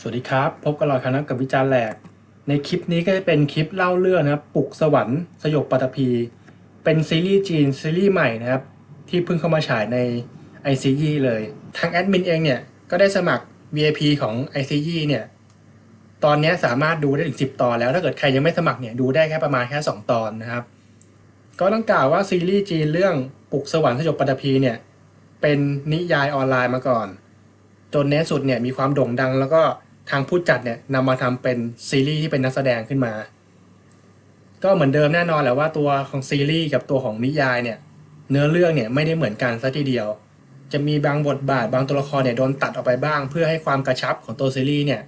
สวัสดีครับ พบกับเราคณะกับวิจารณ์แหลก ในคลิปนี้ก็จะเป็นคลิปเล่าเรื่องนะครับปลุกสวรรค์สยบปัตภีเป็นซีรีส์จีนซีรีส์ใหม่นะครับ ที่เพิ่งเข้ามาฉายใน ICE เลย ทางแอดมินเองเนี่ย ก็ได้สมัคร VIP ของ ICE เนี่ย ตอนนี้สามารถดูได้ถึง 10 ตอนแล้วถ้าเกิดใครยังไม่สมัครเนี่ยดูได้แค่ประมาณแค่ 2 ตอนนะครับ ก็ต้องกล่าวว่าซีรีส์จีนเรื่องปลุกสวรรค์สยบปัตภีเนี่ยเป็นนิยายออนไลน์มาก่อน จนในที่สุดเนี่ยมีความโด่งดังแล้วก็ ทางผู้จัดเนี่ยนำมาทำเป็นซีรีส์ที่เป็นนักแสดงขึ้นมา ก็เหมือนเดิมแน่นอนแหละว่าตัวของซีรีส์กับตัวของนิยายเนี่ย เนื้อเรื่องเนี่ยไม่ได้เหมือนกันซะทีเดียว จะมีบางบทบาทบางตัวละครเนี่ยโดนตัดออกไปบ้าง เพื่อให้ความกระชับของตัวซีรีส์เนี่ย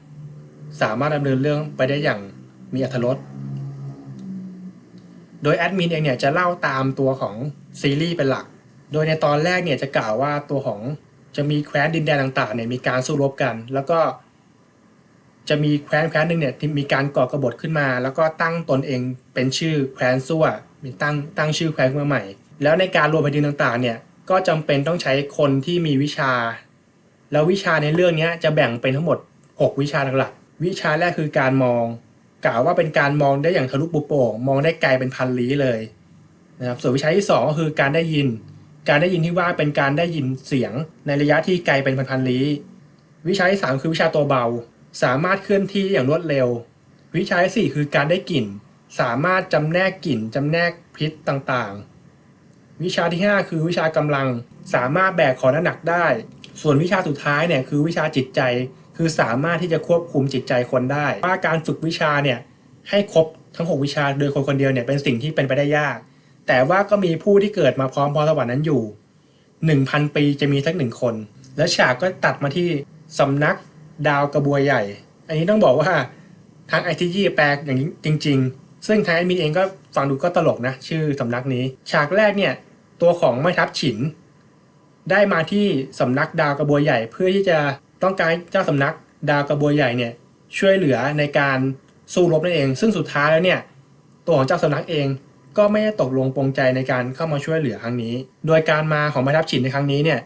สามารถดำเนินเรื่องไปได้อย่างมีอรรถรสโดยแอดมินเองเนี่ยจะเล่าตามตัวของซีรีส์เป็นหลัก โดยในตอนแรกเนี่ยจะกล่าวว่าตัวของจะมีแคว้นดินแดนต่างๆเนี่ยมีการสู้รบกัน แล้วก็ จะมีแคว้นแคว้นหนึ่งเนี่ยที่มีการก่อกบฏขึ้นมา แล้วก็ตั้งตนเองเป็นชื่อแคว้นซั่วมีตั้งตั้งชื่อแคว้นขึ้นมาใหม่ แล้วในการรวมแผ่นดินต่างๆเนี่ยก็จำเป็นต้องใช้คนที่มีวิชา แล้ววิชาในเรื่องนี้จะแบ่งเป็นทั้งหมด 6 วิชาหลักๆวิชาแรกคือการมอง กล่าวว่าเป็นการมองได้อย่างทะลุปุโป่งมองได้ไกลเป็นพันลี้เลยนะครับส่วนวิชาที่ 2 ก็คือการได้ยิน การได้ยินที่ว่าเป็นการได้ยินเสียงในระยะที่ไกลเป็นพันๆลี้ วิชาที่ 3 คือวิชาตัวเบา สามารถเคลื่อนที่อย่างรวดเร็ว วิชาที่4คือการได้กลิ่น สามารถจำแนกกลิ่นจำแนกพิษต่างๆ วิชาที่ 5 คือวิชากำลังสามารถแบกของน้ำหนักได้ ส่วนวิชาสุดท้ายเนี่ยคือวิชาจิตใจ คือสามารถที่จะควบคุมจิตใจคนได้ ว่าการฝึกวิชาเนี่ยให้ครบทั้ง 6 วิชาโดยคนคนเดียวเนี่ยเป็นสิ่งที่เป็นไปได้ยาก แต่ว่าก็มีผู้ที่เกิดมาพร้อมพรสวรรค์นั้นอยู่ 1,000 ปีจะมีสักหนึ่งคน แล้วฉากก็ตัดมาที่สำนัก ดาวกระบวยใหญ่ อันนี้ต้องบอกว่าทางไอทีจีแปลอย่างจริง ๆ ซึ่งทางแอดมินเองก็ฟังดูก็ตลกนะชื่อสำนักนี้ ฉากแรกเนี่ยตัวของแม่ทัพฉิน ได้มาที่สำนักดาวกระบวยใหญ่ เพื่อที่จะต้องการเจ้าสำนักดาวกระบวยใหญ่เนี่ยช่วยเหลือในการสู้รบนั่นเอง ซึ่งสุดท้ายแล้วเนี่ยตัวของเจ้าสำนักเองก็ไม่ได้ตกลงปรงใจในการเข้ามาช่วยเหลือครั้งนี้ โดยการมาของแม่ทัพฉินในครั้งนี้เนี่ย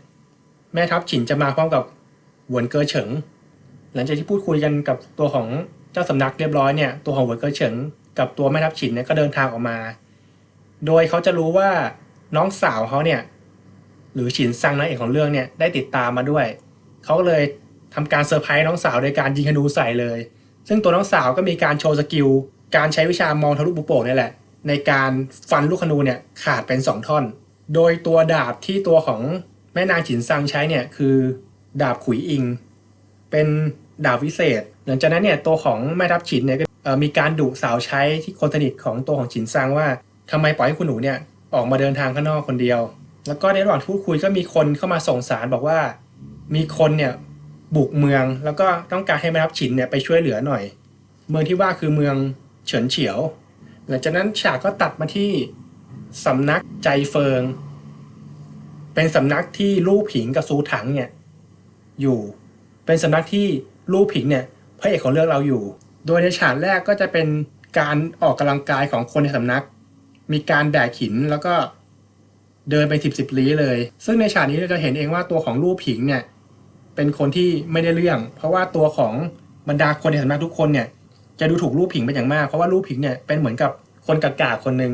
แม่ทัพฉินจะมาพร้อมกับหวนเกอเฉิง หลังจากที่พูดคุยกันกับตัวของเจ้าสำนักเรียบร้อยเนี่ยตัวของหวนเกอร์เฉิงกับตัวแม่ทัพฉินเนี่ยก็เดินทางออกมา โดยเขาจะรู้ว่าน้องสาวเขาเนี่ยหรือฉินซังนางเอกของเรื่องเนี่ยได้ติดตามมาด้วยเขาก็เลยทำการเซอร์ไพรส์น้องสาวโดยการยิงธนูใส่เลย ซึ่งตัวน้องสาวก็มีการโชว์สกิลการใช้วิชามองทะลุบุโป่งนี่แหละ ในการฟันลูกธนูเนี่ยขาดเป็น 2 ท่อน โดยตัวดาบที่ตัวของแม่นางฉินซังใช้เนี่ยคือดาบขุยอิง เป็น ดาบวิเศษ หลังจากนั้นเนี่ยตัวของแม่ทัพฉินเนี่ยก็มีการดุสาวใช้ที่คนสนิทของตัวของฉินซังว่าทำไมปล่อยให้คุณหนูเนี่ยออกมาเดินทางข้างนอกคนเดียว แล้วก็ในระหว่างพูดคุยก็มีคนเข้ามาส่งสารบอกว่า มีคนเนี่ยบุกเมืองแล้วก็ต้องการให้แม่ทัพฉินเนี่ยไปช่วยเหลือหน่อย เมืองที่ว่าคือเมืองเฉินเฉียว หลังจากนั้นฉากก็ตัดมาที่สำนักใจเฟิง เป็นสำนักที่ลู่ผิงกับซูถังเนี่ยอยู่ เป็นสำนักที่ ลู่ผิงเนี่ยพระเอกของเรื่องเราอยู่ โดยในฉากแรกก็จะเป็นการออกกำลังกายของคนในสำนัก มีการแบกหินแล้วก็เดินไปสิบสิบลี้เลย ซึ่งในฉากนี้เราจะเห็นเองว่าตัวของลู่ผิงเนี่ยเป็นคนที่ไม่ได้เรื่อง เพราะว่าตัวของบรรดาคนในสำนักทุกคนเนี่ยจะดูถูกลู่ผิงเป็นอย่างมาก เพราะว่าลู่ผิงเนี่ยเป็นเหมือนกับคนกากาคนหนึ่ง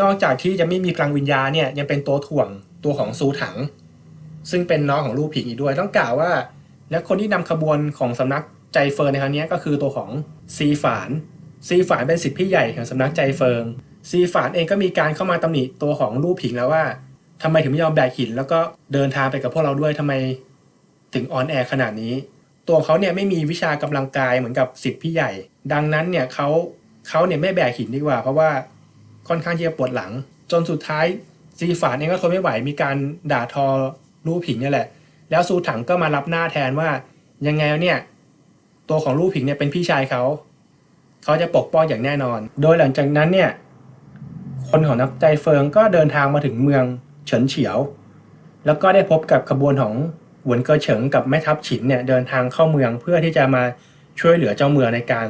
นอกจากที่จะไม่มีพลังวิญญาณเนี่ยยังเป็นตัวถ่วงตัวของซูถัง ซึ่งเป็นน้องของลู่ผิงอีกด้วย ต้องกล่าวว่า และคนที่นำขบวนของสำนักใจเฟิงในครั้งนี้ก็คือตัวของซีฝานซีฝานเป็นสิทธิพี่ใหญ่ของสำนักใจเฟิงซีฝานเองก็มีการเข้ามาตำหนิตัวของลู่ผิงแล้วว่าทำไมถึงไม่ยอมแบกหิน แล้วก็เดินทางไปกับพวกเราด้วยทำไมถึงออนแอร์ขนาดนี้ ตัวเขาเนี่ยไม่มีวิชากำลังกายเหมือนกับสิทธิพี่ใหญ่ ดังนั้นเนี่ยเขาเขาเนี่ยไม่แบกหินดีกว่า เพราะว่าค่อนข้างที่จะปวดหลัง จนสุดท้ายซีฝานเองก็ทนไม่ไหวมีการด่าทอลู่ผิงนี่แหละ แล้วซูถังก็มารับหน้าแทนว่ายังไงเนี่ย ตัวของลู่ผิงเนี่ยเป็นพี่ชายเขา เขาจะปกป้องอย่างแน่นอน โดยหลังจากนั้นเนี่ย คนของนักใจเฟิงก็เดินทางมาถึงเมืองเฉินเฉียว แล้วก็ได้พบกับขบวนของหวนเกอเฉิงกับแม่ทัพฉินเนี่ยเดินทางเข้าเมืองเพื่อที่จะมาช่วยเหลือเจ้าเมืองในการ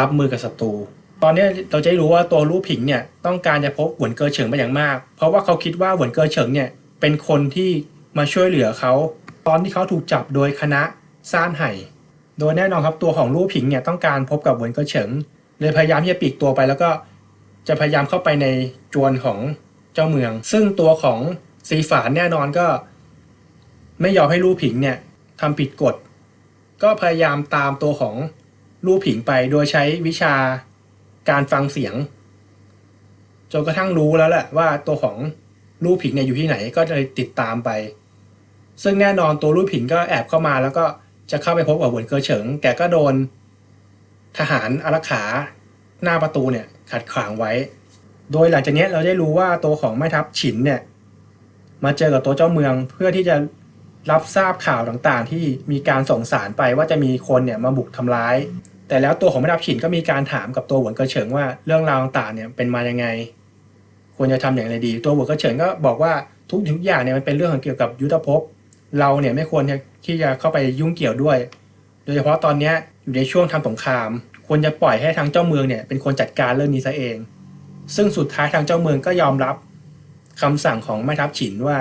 รับมือกับศัตรู ตอนนี้เราจะได้รู้ว่าตัวลู่ผิงเนี่ยต้องการจะพบหวนเกอเฉิงเป็นอย่างมาก เพราะว่าเขาคิดว่าหวนเกอเฉิงเนี่ยเป็นคนที่ มาช่วยเหลือเขาตอนที่เขาถูกจับโดยคณะซ่านไห่ โดยแน่นอนครับตัวของลู่ผิงเนี่ยต้องการพบกับเหวินเกอเฉิงเลยพยายามที่จะปีกตัวไปแล้วก็จะพยายามเข้าไปในจวนของเจ้าเมือง ซึ่งตัวของซีฝานแน่นอนก็ ไม่ยอมให้ลู่ผิงเนี่ยทำผิดกฎ ก็พยายามตามตัวของลู่ผิงไปโดยใช้วิชาการฟังเสียงจนกระทั่งรู้แล้วแหละว่าตัวของลู่ผิงเนี่ยอยู่ที่ไหนก็เลยติดตามไป ซึ่งแน่นอนตัวลู่ผิงก็แอบเข้ามาแล้วก็จะเข้าไปพบกับเหวินเกอเฉิง แกก็โดน ทหารอารักขาหน้าประตูเนี่ยขัดขวางไว้ โดยหลังจากนี้เราได้รู้ว่าตัวของแม่ทัพฉินเนี่ยมาเจอกับตัวเจ้าเมืองเพื่อที่จะรับทราบข่าวต่างๆ ที่มีการส่งสารไปว่าจะมีคนเนี่ยมาบุกทำร้าย แต่แล้วตัวของแม่ทัพฉินก็มีการถามกับตัวหวนเกอเฉิงว่าเรื่องราวต่างๆเนี่ยเป็นมายังไง ควรจะทำอย่างไรดี ตัวหวนเกอเฉิงก็บอกว่าทุกทุกอย่างเนี่ยมันเป็นเรื่องของเกี่ยวกับยุทธภพ เราเนี่ยไม่ควรที่จะเข้าไปยุ่งเกี่ยวด้วย โดยเฉพาะตอนเนี้ยอยู่ในช่วงทำสงคราม ควรจะปล่อยให้ทางเจ้าเมืองเนี่ยเป็นคนจัดการเรื่องนี้ซะเอง ซึ่งสุดท้ายทางเจ้าเมืองก็ยอมรับคำสั่งของแม่ทัพฉินว่า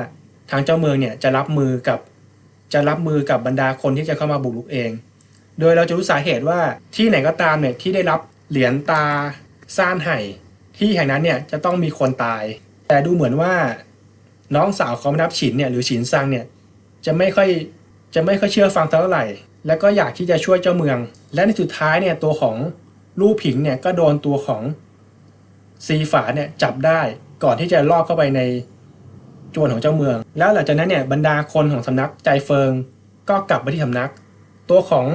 ทางเจ้าเมืองเนี่ยจะรับมือกับจะรับมือกับบรรดาคนที่จะเข้ามาบุกรุกเอง โดยเราจะรู้สาเหตุว่าที่ไหนก็ตามเนี่ยที่ได้รับเหรียญตาซ่านไห่ที่แห่งนั้นเนี่ยจะต้องมีคนตาย แต่ดูเหมือนว่าน้องสาวของแม่ทัพฉินเนี่ยหรือฉินซังเนี่ย จะไม่ค่อยจะไม่ค่อยเชื่อฟังเท่าไหร่ แล้วก็อยากที่จะช่วยเจ้าเมือง และในสุดท้ายเนี่ยตัวของลู่ผิงเนี่ยก็โดนตัวของซีฝาเนี่ยจับได้ก่อนที่จะลอบเข้าไปในจวนของเจ้าเมือง แล้วหลังจากนั้นเนี่ยบรรดาคนของสำนักใจเฟิงก็กลับไปที่สำนัก ตัวของ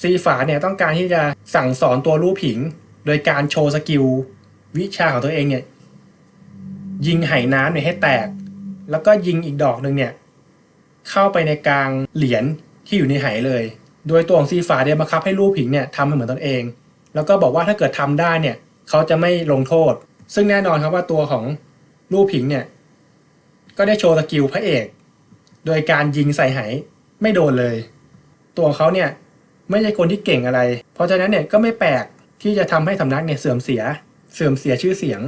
ซีฝาเนี่ยต้องการที่จะสั่งสอนตัวลู่ผิง โดยการโชว์สกิลวิชาของตัวเองเนี่ยยิงไหน้ำเนี่ยให้แตก แล้วก็ยิงอีกดอกหนึ่งเนี่ย เข้าไปในกลางเหรียญที่อยู่ในไหเลย โดยตัวของซีฝาเนี่ยบังคับให้ลูกผิงเนี่ยทำให้เหมือนตนเอง แล้วก็บอกว่าถ้าเกิดทำได้เนี่ยเขาจะไม่ลงโทษ ซึ่งแน่นอนครับว่าตัวของลูกผิงเนี่ยก็ได้โชว์สกิลพระเอก โดยการยิงใส่ไหไม่โดนเลย ตัวเขาเนี่ยไม่ใช่คนที่เก่งอะไร เพราะฉะนั้นเนี่ยก็ไม่แปลกที่จะทำให้สำนักเนี่ยเสื่อมเสีย เสื่อมเสียชื่อเสียง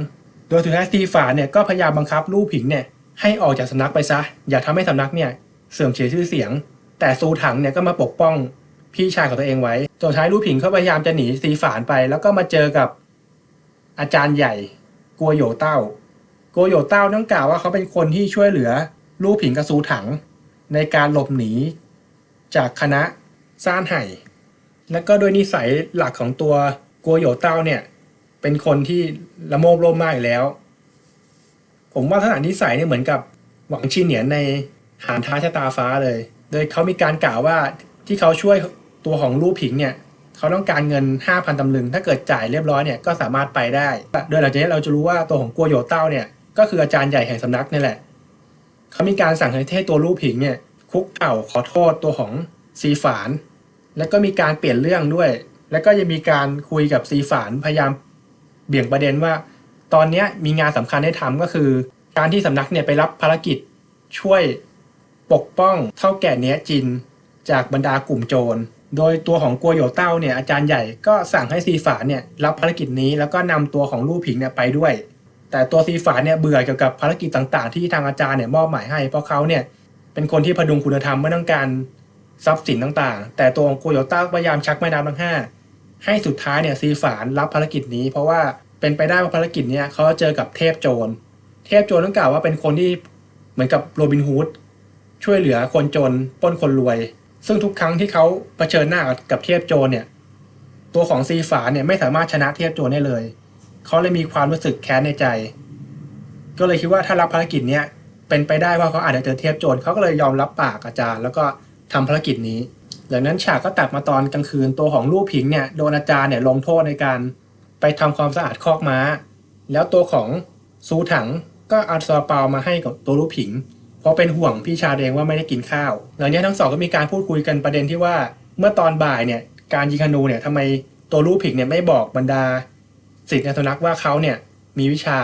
โดยสุดท้ายซีฝาเนี่ยก็พยายามบังคับลูกผิงเนี่ยให้ออกจากสำนักไปซะ อย่าทำให้สำนักเนี่ย เสื่อมเสียชื่อเสียง แต่ซูถังเนี่ยก็มาปกป้องพี่ชายของตัวเองไว้จนท้ายลู่ผิงเขาพยายามจะหนีซีฝานไป แล้วก็มาเจอกับอาจารย์ใหญ่กัวโยเต้ากัวโยเต้าต้องกล่าวว่าเขาเป็นคนที่ช่วยเหลือลู่ผิงกับซูถัง ในการหลบหนี จากคณะซ่านไห่ และก็โดยนิสัยหลักของตัวกัวโยเต้าเนี่ยเป็นคนที่ละโมบโลภมากแล้ว ผมว่าลักษณะนิสัยเนี่ยเหมือนกับหวังชินเหนียนใน หานท้าชะตาฟ้าเลย โดยเขามีการกล่าวว่าที่เขาช่วยตัวของลู่ผิงเนี่ยเขาต้องการเงิน 5,000ตำลึง ถ้าเกิดจ่ายเรียบร้อยเนี่ยก็สามารถไปได้ โดยหลังจากนี้เราจะรู้ว่าตัวของกัวโยเต้าเนี่ยก็คืออาจารย์ใหญ่แห่งสำนักนี่แหละ เขามีการสั่งให้ตัวลู่ผิงเนี่ยคุกเข่าขอโทษตัวของซีฝาน แล้วก็มีการเปลี่ยนเรื่องด้วย แล้วก็ยังมีการคุยกับซีฝานพยายามเบี่ยงประเด็นว่า ตอนนี้มีงานสำคัญให้ทำก็คือ การที่สำนักเนี่ยไปรับภารกิจช่วย ปกป้องเท่าแก่เนี้ยจิน จากบรรดากลุ่มโจร โดยตัวของกัวโยเต้าเนี่ยอาจารย์ใหญ่ก็สั่งให้ซีฝาเนี่ยรับภารกิจนี้แล้วก็นำตัวของลู่ผิงเนี่ยไปด้วย แต่ตัวซีฝาเนี่ยเบื่อเกี่ยวกับภารกิจต่างๆ ที่ทางอาจารย์เนี่ยมอบหมายให้ เพราะเขาเนี่ยเป็นคนที่พดุงคุณธรรมไม่ต้องการทรัพย์สินต่างๆ แต่ตัวของกัวโยเต้าพยายามชักแม่น้ำทั้งห้าให้สุดท้ายเนี่ยซีฝานรับภารกิจนี้ เพราะว่าเป็นไปได้ว่าภารกิจเนี้ยเขาจะเจอกับเทพโจร เทพโจรต้องกล่าวว่าเป็นคนที่เหมือนกับโรบินฮูด ช่วยเหลือคนจนป้นคนรวย ซึ่งทุกครั้งที่เขาเผชิญหน้ากับเทพโจรเนี่ย ตัวของซีฝาเนี่ยไม่สามารถชนะเทพโจรได้เลย เขาเลยมีความรู้สึกแค้นในใจ ก็เลยคิดว่าถ้ารับภารกิจเนี้ยเป็นไปได้ว่าเขาอาจจะเจอเทพโจรเขาก็เลยยอมรับปากอาจารย์ แล้วก็ทำภารกิจนี้หลังนั้นฉากก็ตัดมาตอนกลางคืนตัวของลูกผิงเนี่ยโดนอาจารย์เนี่ยลงโทษในการไปทำความสะอาดคอกม้า แล้วตัวของซูถังก็เอาซาเปามาให้กับตัวลูกผิง เพราะเป็นห่วงพี่ชายเองว่าไม่ได้กินข้าวหลังนี้ทั้งสองก็มีการพูดคุยกันประเด็นที่ว่า เมื่อตอนบ่ายเนี่ยการยิงธนูเนี่ยทำไมตัวลูกผิงเนี่ยไม่บอกบรรดาสิทธิ์ในสุนัขว่าเขาเนี่ยมีวิชา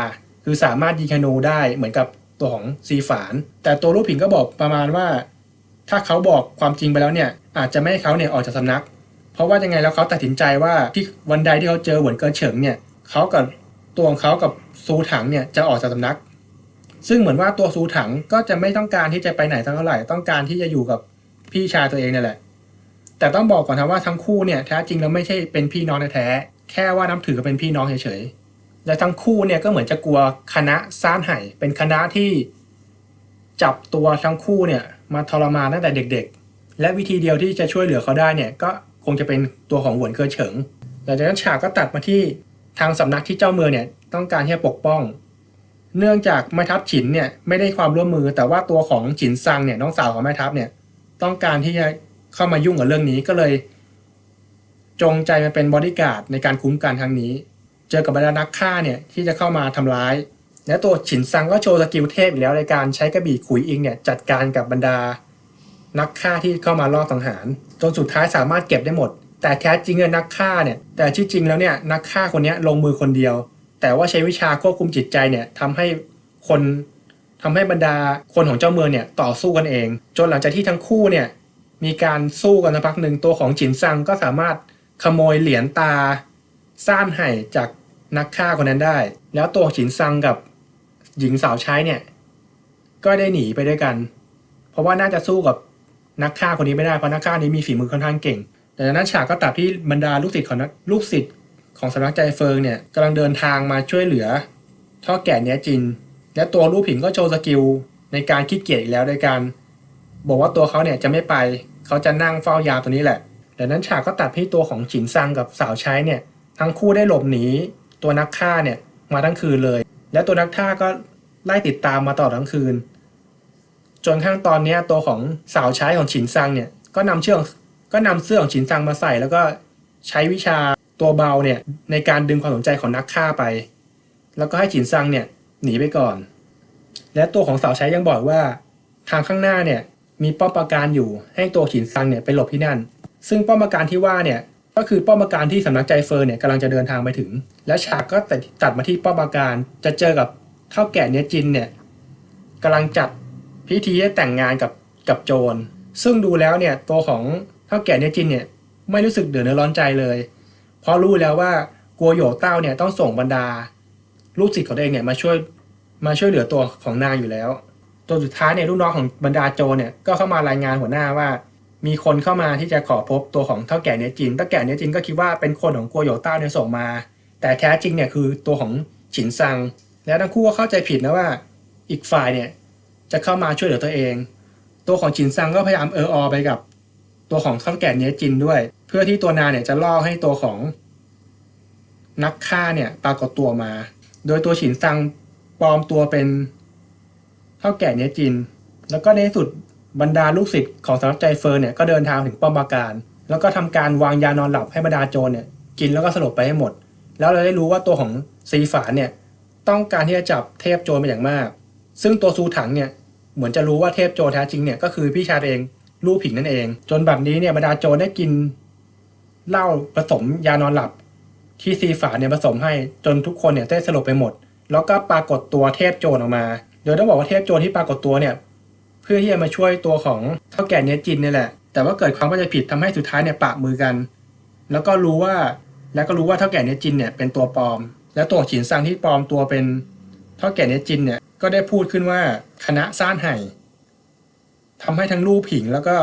คือสามารถยิงธนูได้เหมือนกับตัวของซีฝาน แต่ตัวลูกผิงก็บอกประมาณว่า ถ้าเขาบอกความจริงไปแล้วเนี่ยอาจจะไม่ให้เขาเนี่ยออกจากสำนัก เพราะว่ายังไงแล้วเขาตัดสินใจว่าที่วันใดที่เขาเจอเหวินเกินเฉิงเนี่ยเขากับตัวของเขากับซูถังเนี่ยจะออกจากสำนัก ซึ่งเหมือนว่าตัวซูถังก็จะไม่ต้องการที่จะไปไหนสักเท่าไหร่ต้องการที่จะอยู่กับพี่ชายตัวเองเนี่ยแหละ แต่ต้องบอกก่อนนะว่าทั้งคู่เนี่ยแท้จริงแล้วไม่ใช่เป็นพี่น้องแท้แค่ว่านับถือกันเป็นพี่น้องเฉยๆและทั้งคู่เนี่ยก็เหมือนจะกลัวคณะซ่านไห่เป็นคณะที่จับตัวทั้งคู่เนี่ยมาทรมานตั้งแต่เด็กๆ และวิธีเดียวที่จะช่วยเหลือเขาได้เนี่ยก็คงจะเป็นตัวของหวนเกอเฉิงหลังจากนั้นฉากก็ตัดมาที่ทางสำนักที่เจ้าเมืองเนี่ยต้องการที่จะปกป้อง เนื่องจากแม่ทัพฉินเนี่ยไม่ได้ความร่วมมือ แต่ว่าตัวของฉินซังเนี่ยน้องสาวของแม่ทัพเนี่ยต้องการที่จะเข้ามายุ่งกับเรื่องนี้ก็เลย จงใจมาเป็นบอดี้การ์ดในการคุ้มกันครั้งนี้ เจอกับบรรดานักฆ่าเนี่ยที่จะเข้ามาทำร้าย และตัวฉินซังก็โชว์สกิลเทพอีกแล้วในการใช้กระบี่ขุยอิงเนี่ยจัดการกับบรรดา นักฆ่าที่เข้ามาล่อสังหารจนสุดท้ายสามารถเก็บได้หมด แต่แท้จริงเนี่ยนักฆ่าเนี่ยแต่ที่จริงแล้วเนี่ยนักฆ่าคนนี้ลงมือคนเดียว แต่ว่าใช้วิชาควบคุมจิตใจเนี่ยทำให้คนทำให้บรรดาคนของเจ้าเมืองเนี่ยต่อสู้กันเอง จนหลังจากที่ทั้งคู่เนี่ยมีการสู้กันสักพักหนึ่งตัวของจินซังก็สามารถขโมยเหรียญตาซ่านไห่จากนักฆ่าคนนั้นได้ แล้วตัวจินซังกับหญิงสาวใช้เนี่ยก็ได้หนีไปด้วยกัน เพราะว่าน่าจะสู้กับนักฆ่าคนนี้ไม่ได้เพราะนักฆ่านี้มีฝีมือค่อนข้างเก่ง แต่นั้นฉากก็ตัดที่บรรดาลูกศิษย์ของนักลูกศิษย์ ของสำนักใจเฟิงเนี่ยกำลังเดินทางมาช่วยเหลือท่อแก่เนี้ยจิน และตัวลูกผิงก็โชว์สกิลในการคิดเกียจอีกแล้วโดยการ บอกว่าตัวเขาเนี่ยจะไม่ไปเขาจะนั่งเฝ้ายาตัวนี้แหละดังนั้นฉากก็ตัดที่ตัวของฉินซังกับสาวใช้เนี่ยทั้งคู่ได้หลบหนีตัวนักฆ่าเนี่ยมาทั้งคืนเลย และตัวนักฆ่าก็ไล่ติดตามมาตลอดทั้งคืน จนข้างตอนนี้ตัวของสาวใช้ของฉินซังเนี่ยก็นำเชือกก็นำเสื้อของฉินซังมาใส่ แล้วก็ใช้วิชา ตัวเบาเนี่ยในการดึงความสนใจของนักฆ่าไป แล้วก็ให้ฉินซังเนี่ยหนีไปก่อน และตัวของสาวใช้ยังบอกว่า ทางข้างหน้าเนี่ยมีป้อมปราการอยู่ให้ตัวฉินซังเนี่ยไปหลบที่นั่น ซึ่งป้อมปราการที่ว่าเนี่ยก็คือป้อมปราการที่สำนักใจเฟิร์นเนี่ยกำลังจะเดินทางไปถึง และฉากก็ตัดมาที่ป้อมปราการจะเจอกับเท่าแก่เนี้ยจินเนี่ยกำลังจัดพิธีให้แต่งงานกับกับโจร ซึ่งดูแล้วเนี่ยตัวของเท่าแก่เนี้ยจินเนี่ยไม่รู้สึกเดือดร้อนใจเลย ราะรู้แล้วว่ากัวโหยเต้าเนี่ยต้องส่งบรรดา ลูกศิษย์ของตัวเองเนี่ยมาช่วยมาช่วยเหลือตัวของนางอยู่แล้วตัวสุดท้ายเนี่ยลูกน้องของบรรดาโจเนี่ยก็เข้ามารายงานหัวหน้าว่า มีคนเข้ามาที่จะขอพบตัวของเท่าแก่เนี้ยจินเท่าแก่เนี้ยจินก็คิดว่าเป็นคนของกัวโหยเต้าเนี่ยส่งมา แต่แท้จริงเนี่ยคือตัวของฉินซัง แล้วทั้งคู่ก็เข้าใจผิดนะว่าอีกฝ่ายเนี่ยจะเข้ามาช่วยเหลือตัวเอง ตัวของฉินซังก็พยายามเอออไปกับ ตัวของเท่าแก่เนี้ยจินด้วย เพื่อที่ตัวนาเนี่ยจะล่อให้ตัวของนักฆ่าเนี่ยปรากฏตัวมา โดยตัวฉินซังปลอมตัวเป็นเท่าแก่เนี้ยจิน แล้วก็ในที่สุดบรรดาลูกศิษย์ของสำนักใจเฟิร์นเนี่ยก็เดินทางถึงป้อมปราการ แล้วก็ทำการวางยานอนหลับให้บรรดาโจรเนี่ยกินแล้วก็สลบไปให้หมด แล้วเราได้รู้ว่าตัวของซีฝานเนี่ยต้องการที่จะจับเทพโจรเป็นอย่างมาก ซึ่งตัวซูถังเนี่ยเหมือนจะรู้ว่าเทพโจรแท้จริงเนี่ยก็คือพี่ชายตัวเองลูกผิงนั่นเอง จนแบบนี้เนี่ยบรรดาโจรได้กิน เหล้าผสมยานอนหลับ ที่ซีฝาเนี่ยผสมให้จนทุกคนเนี่ยได้สลบไปหมด แล้วก็ปรากฏตัวเทพโจรออกมา โดยต้องบอกว่าเทพโจรที่ปรากฏตัวเนี่ยเพื่อที่จะมาช่วยตัวของเท่าแก่เนี้ยจินเนี่ยแหละ แต่ว่าเกิดความเข้าใจผิดทำให้สุดท้ายเนี่ยปะมือกัน แล้วก็รู้ว่าแล้วก็รู้ว่าเท่าแก่เนี้ยจินเนี่ยเป็นตัวปลอม แล้วตัวฉินซังที่ปลอมตัวเป็นเท่าแก่เนี้ยจินเนี่ยก็ได้พูดขึ้นว่าคณะซ่านไห่ทำให้ทั้งลู่ผิงแล้วก็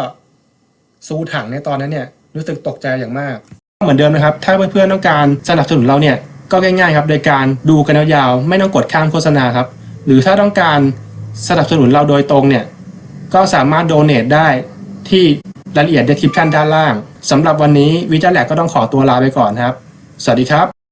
ซูถังในตอนนั้นเนี่ย รู้สึกตกใจอย่างมาก เหมือนเดิมนะครับ ถ้าเพื่อนๆต้องการสนับสนุนเราเนี่ยก็ง่ายๆครับ โดยการดูกันยาวๆไม่ต้องกดข้ามโฆษณาครับ หรือถ้าต้องการสนับสนุนเราโดยตรงเนี่ยก็สามารถโดเน a ได้ที่รายละเอียด description ด้านล่างสำหรับวันนี้วิจารแลกก็ต้องขอตัวลาไปก่อนครับ สวัสดีครับ